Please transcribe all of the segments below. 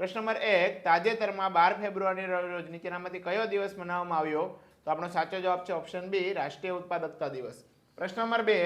પ્રશ્ન નંબર એક, તાજેતરમાં બાર ફેબ્રુઆરી રોજ નીચેનામાંથી કયો દિવસ મનાવવામાં આવ્યો? તો આપણો સાચો જવાબ છે ઓપ્શન બી રાષ્ટ્રીય ઉત્પાદકતા દિવસ. પ્રશ્ન નંબર બે,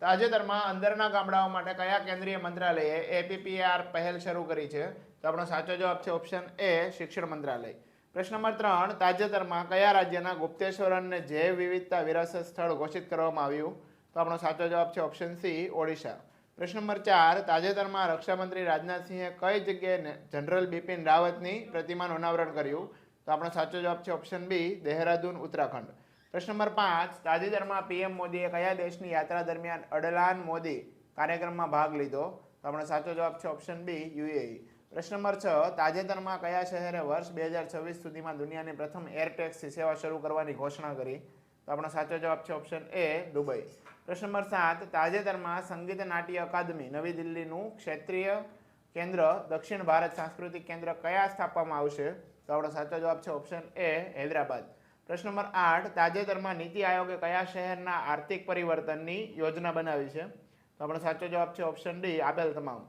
તાજેતરમાં અંદરના ગામડાઓ માટે કયા કેન્દ્રીય મંત્રાલયે એપીપીઆર પહેલ શરૂ કરી છે? તો આપણો સાચો જવાબ છે ઓપ્શન એ શિક્ષણ મંત્રાલય. પ્રશ્ન નંબર ત્રણ, તાજેતરમાં કયા રાજ્યના ગુપ્તેશ્વર અને જૈવ વિવિધતા વિરાસત સ્થળ ઘોષિત કરવામાં આવ્યું? તો આપણો સાચો જવાબ છે ઓપ્શન સી ઓડિશા. પ્રશ્ન નંબર ચાર, તાજેતરમાં રક્ષામંત્રી રાજનાથસિંહે કઈ જગ્યાએ જનરલ બિપિન રાવતની પ્રતિમાનું અનાવરણ કર્યું? તો આપણો સાચો જવાબ છે ઓપ્શન બી, દેહરાદૂન, ઉત્તરાખંડ. પ્રશ્ન નંબર પાંચ, તાજેતરમાં પીએમ મોદીએ કયા દેશની યાત્રા દરમિયાન અડલાન મોદી કાર્યક્રમમાં ભાગ લીધો? તો આપણો સાચો જવાબ છે ઓપ્શન બી, યુએઈ. પ્રશ્ન નંબર છ, તાજેતરમાં કયા શહેરે વર્ષ બે હજાર છવ્વીસ સુધીમાં દુનિયાની પ્રથમ એર ટેક્સી સેવા શરૂ કરવાની ઘોષણા કરી? તો આપણો સાચો જવાબ છે ઓપ્શન એ દુબઈ. પ્રશ્ન નંબર સાત, તાજેતરમાં સંગીત નાટ્ય અકાદમી નવી દિલ્હીનું ક્ષેત્રીય કેન્દ્ર, દક્ષિણ ભારત સાંસ્કૃતિક કેન્દ્ર કયા સ્થાપવામાં આવશે? તો આપણો સાચો જવાબ છે ઓપ્શન એ હૈદરાબાદ. પ્રશ્ન નંબર આઠ, તાજેતરમાં નીતિ આયોગે કયા શહેરના આર્થિક પરિવર્તનની યોજના બનાવી છે? તો આપણો સાચો જવાબ છે ઓપ્શન ડી આપેલ તમામ.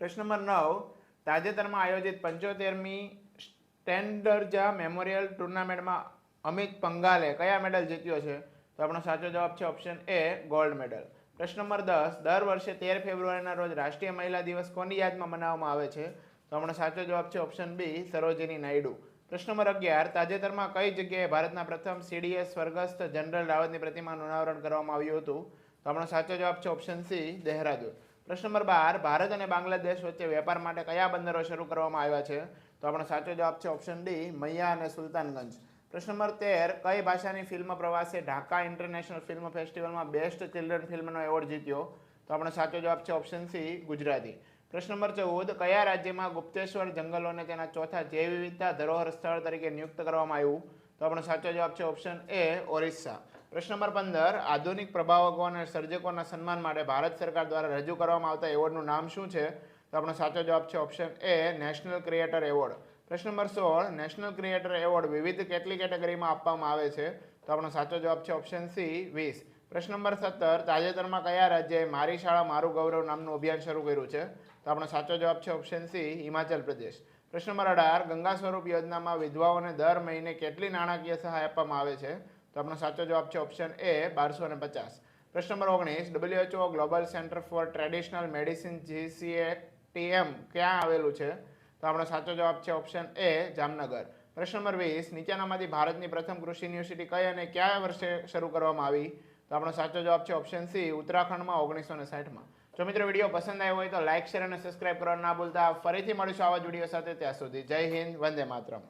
પ્રશ્ન નંબર નવ, તાજેતરમાં આયોજિત પંચોતેરમી સ્ટેન્ડર્જા મેમોરિયલ ટુર્નામેન્ટમાં અમિત પંગાલે કયા મેડલ જીત્યો છે? તો આપણો સાચો જવાબ છે ઓપ્શન એ ગોલ્ડ મેડલ. પ્રશ્ન નંબર દસ, દર વર્ષે તેર ફેબ્રુઆરીના રોજ રાષ્ટ્રીય મહિલા દિવસ કોની યાદમાં મનાવવામાં આવે છે? તો આપણો સાચો જવાબ છે ઓપ્શન બી સરોજિની નાયડુ. પ્રશ્ન નંબર અગિયાર, તાજેતરમાં કઈ જગ્યાએ ભારતના પ્રથમ સીડીએસ સ્વર્ગસ્થ જનરલ રાવતની પ્રતિમાનું અનાવરણ કરવામાં આવ્યું હતું? તો આપણો સાચો જવાબ છે ઓપ્શન સી દેહરાદૂન. પ્રશ્ન નંબર બાર, ભારત અને બાંગ્લાદેશ વચ્ચે વેપાર માટે કયા બંદરો શરૂ કરવામાં આવ્યા છે? તો આપણો સાચો જવાબ છે ઓપ્શન ડી મૈયા અને સુલતાનગંજ. પ્રશ્ન નંબર તેર, કઈ ભાષાની ફિલ્મ પ્રવાસે ઢાકા ઇન્ટરનેશનલ ફિલ્મ ફેસ્ટિવલમાં બેસ્ટ ચિલ્ડ્રન ફિલ્મનો એવોર્ડ જીત્યો? તો આપણો સાચો જવાબ છે ઓપ્શન સી, ગુજરાતી. પ્રશ્ન નંબર ચૌદ, કયા રાજ્યમાં ગુપ્તેશ્વર જંગલોને તેના ચોથા જૈવ વિવિધતા ધરોહર સ્થળ તરીકે નિયુક્ત કરવામાં આવ્યું? તો આપણો સાચો જવાબ છે ઓપ્શન એ, ઓરિસ્સા. પ્રશ્ન નંબર પંદર, આધુનિક પ્રભાવકો અને સર્જકોના સન્માન માટે ભારત સરકાર દ્વારા રજૂ કરવામાં આવતા એવોર્ડનું નામ શું છે? તો આપણો સાચો જવાબ છે option A, national creator award. પ્રશ્ન નંબર સોળ નેશનલ ક્રિએટર એવોર્ડ વિવિધ કેટલી કેટેગરીમાં આપવામાં આવે છે? તો આપણો સાચો જવાબ છે ઓપ્શન સી, વીસ. પ્રશ્ન નંબર સત્તર, તાજેતરમાં કયા રાજ્યએ મારી શાળા મારું ગૌરવ નામનું અભિયાન શરૂ કર્યું છે? તો આપણો સાચો જવાબ છે ઓપ્શન સી, હિમાચલ પ્રદેશ. પ્રશ્ન નંબર અઢાર, ગંગા સ્વરૂપ યોજનામાં વિધવાઓને દર મહિને કેટલી નાણાકીય સહાય આપવામાં આવે છે? તો આપણો સાચો જવાબ છે ઓપ્શન એ બારસો ને પચાસ. પ્રશ્ન નંબર ઓગણીસ WHO global centre for traditional medicine GCTM ક્યાં આવેલું છે? તો આપણો સાચો જવાબ છે ઓપ્શન એ જામનગર. પ્રશ્ન નંબર વીસ નીચેનામાંથી ભારતની પ્રથમ કૃષિ યુનિવર્સિટી કઈ અને કયા વર્ષે શરૂ કરવામાં આવી? તો આપણો સાચો જવાબ છે ઓપ્શન સી ઉત્તરાખંડમાં ઓગણીસો ને સાઠમાં. જો મિત્રો વીડિયો પસંદ આવ્યો હોય તો લાઇક શેર અને સબસ્ક્રાઇબ કરવા ના ભૂલતા. ફરીથી મળીશું આવા જ વીડિયો સાથે. ત્યાં સુધી જય હિન્દ, વંદે માતરમ.